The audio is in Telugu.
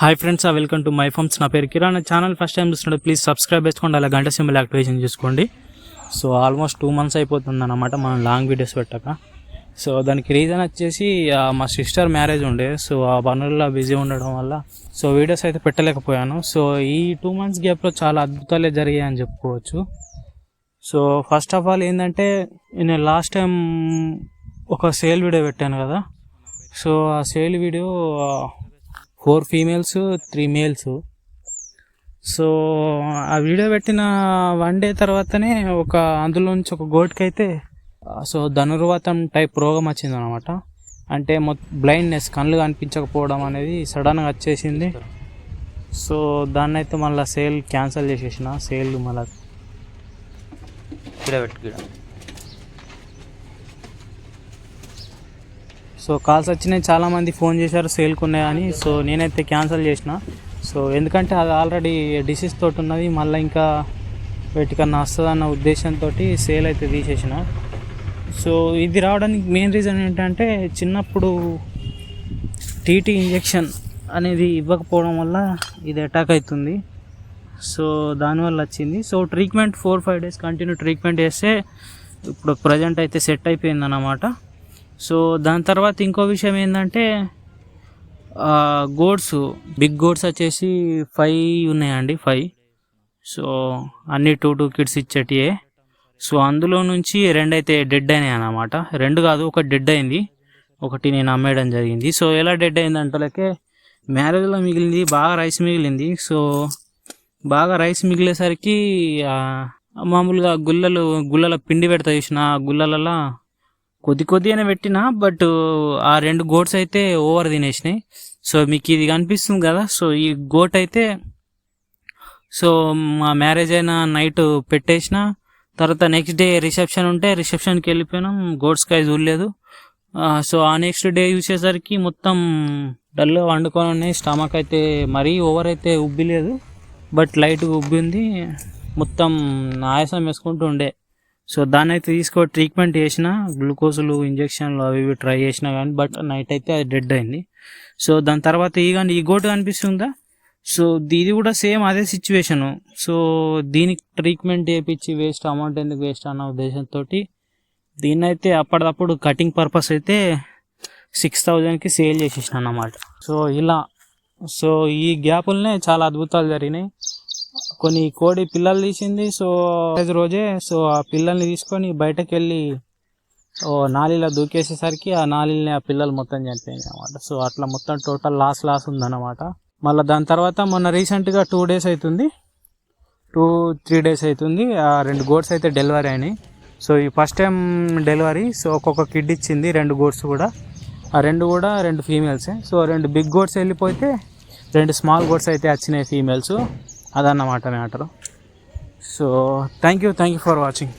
Hi friends welcome to my farms నా పేరు కిరాణ్. ఛానల్ ఫస్ట్ టైం చూస్తుంటే ప్లీజ్ సబ్స్క్రైబ్ చేసుకోండి అలా గంట సింబల్ యాక్టివేషన్ చేసుకోండి. సో ఆల్మోస్ట్ టూ మంత్స్ అయిపోతుంది అన్నమాట మనం లాంగ్ వీడియోస్ పెట్టాక. సో దానికి రీజన్ వచ్చేసి మా సిస్టర్ మ్యారేజ్ ఉండే సో ఆ పనుల్లో బిజీ ఉండడం వల్ల సో వీడియోస్ అయితే పెట్టలేకపోయాను. సో ఈ టూ మంత్స్ గ్యాప్లో చాలా అద్భుతాలే జరిగాయి అని చెప్పుకోవచ్చు. సో ఫస్ట్ ఆఫ్ ఆల్ ఏంటంటే నేను లాస్ట్ టైం ఒక సేల్ వీడియో పెట్టాను కదా. సో ఆ sale video four females three males. So ఆ వీడియో పెట్టిన వన్ డే తర్వాతనే ఒక అందులో నుంచి ఒక గోట్కైతే సో ధనుర్వాతం టైప్ రోగం వచ్చింది అనమాట అంటే మొత్తం బ్లైండ్నెస్ కళ్ళు కనిపించకపోవడం అనేది సడన్గా వచ్చేసింది. సో దాన్ని అయితే మళ్ళీ సేల్ క్యాన్సిల్ చేసేసిన సేల్ మళ్ళీ. గిడ. సో కాల్స్ వచ్చినాయి చాలామంది ఫోన్ చేశారు సేల్కి ఉన్నాయని. సో నేనైతే క్యాన్సిల్ చేసిన. సో ఎందుకంటే అది ఆల్రెడీ డిసీజ్ తోటి ఉన్నది మళ్ళీ ఇంకా వీటికన్నా వస్తుందన్న ఉద్దేశంతో సేల్ అయితే తీసేసిన. సో ఇది రావడానికి మెయిన్ రీజన్ ఏంటంటే చిన్నప్పుడు టీటీ ఇంజెక్షన్ అనేది ఇవ్వకపోవడం వల్ల ఇది అటాక్ అవుతుంది. సో దానివల్ల వచ్చింది. So treatment four five days continue treatment చేస్తే ఇప్పుడు ప్రజెంట్ అయితే సెట్ అయిపోయింది అన్నమాట సో దాని తర్వాత ఇంకో విషయం ఏంటంటే గోడ్స్ బిగ్ గోడ్స్ వచ్చేసి ఫైవ్ ఉన్నాయండి ఫైవ్. సో అన్ని టూ టూ కిడ్స్ ఇచ్చేటియే. సో అందులో నుంచి రెండు అయితే డెడ్ అయినాయి అన్నమాట రెండు కాదు ఒక డెడ్ అయింది. ఒకటి నేను అమ్మేయడం జరిగింది. సో ఎలా డెడ్ అయింది అంటలకే మ్యారేజ్లో మిగిలింది బాగా రైస్ మిగిలింది. సో బాగా రైస్ మిగిలేసరికి మామూలుగా గుల్లలు గుల్లల పిండి పెడతా చూసిన గుల్లలలో కొద్ది కొద్దిగానే పెట్టిన బట్ ఆ రెండు గోట్స్ అయితే ఓవర్ తినేసినాయి. సో మీకు ఇది కనిపిస్తుంది కదా సో ఈ గోట్ అయితే సో మా మ్యారేజ్ అయిన నైట్ పెట్టేసిన తర్వాత నెక్స్ట్ డే రిసెప్షన్ ఉంటే రిసెప్షన్కి వెళ్ళిపోయినాం గోట్స్ కాయ చూడలేదు. సో ఆ నెక్స్ట్ డే చూసేసరికి మొత్తం డల్గా వండుకొని ఉన్నాయి స్టమక్ అయితే మరీ ఓవర్ అయితే ఉబ్బిలేదు బట్ లైట్గా ఉబ్బింది మొత్తం ఆయాసం వేసుకుంటూ ఉండే. సో దాన్ని అయితే తీసుకో ట్రీట్మెంట్ చేసిన గ్లూకోజులు ఇంజక్షన్లు అవి ఇవి ట్రై చేసినా కానీ బట్ నైట్ అయితే అది డెడ్ అయింది. సో దాని తర్వాత ఈ కానీ ఈ గోటు కనిపిస్తుందా? సో ఇది కూడా సేమ్ అదే సిచ్యువేషను సో దీనికి ట్రీట్మెంట్ చేయించి వేస్ట్ అమౌంట్ ఎందుకు వేస్ట్ అన్న ఉద్దేశంతో దీన్ని అయితే అప్పటిదప్పుడు కటింగ్ పర్పస్ అయితే సిక్స్ థౌజండ్కి సేల్ చేసేసిన అన్నమాట సో ఇలా సో ఈ గ్యాపులనే చాలా అద్భుతాలు జరిగినాయి. కొన్ని కోడి పిల్లలు తీసింది సో ఐదు రోజే సో ఆ పిల్లల్ని తీసుకొని బయటకు వెళ్ళి ఓ నాలిలో దూకేసేసరికి ఆ నాలిని ఆ పిల్లలు మొత్తం చనిపోయింది అనమాట సో అట్లా మొత్తం టోటల్ లాస్ లాస్ ఉందన్నమాట. మళ్ళీ దాని తర్వాత మొన్న రీసెంట్గా టూ డేస్ అవుతుంది టూ త్రీ డేస్ అవుతుంది ఆ రెండు గోడ్స్ అయితే డెలివరీ అయినాయి. సో ఈ ఫస్ట్ టైం డెలివరీ సో ఒక్కొక్క కిడ్ ఇచ్చింది రెండు గోడ్స్ కూడా. ఆ రెండు కూడా రెండు ఫీమేల్సే సో రెండు బిగ్ గోడ్స్ వెళ్ళిపోతే రెండు స్మాల్ గోడ్స్ అయితే వచ్చినాయి ఫీమేల్స్ అదన్నమాట matter. So thank you thank you for watching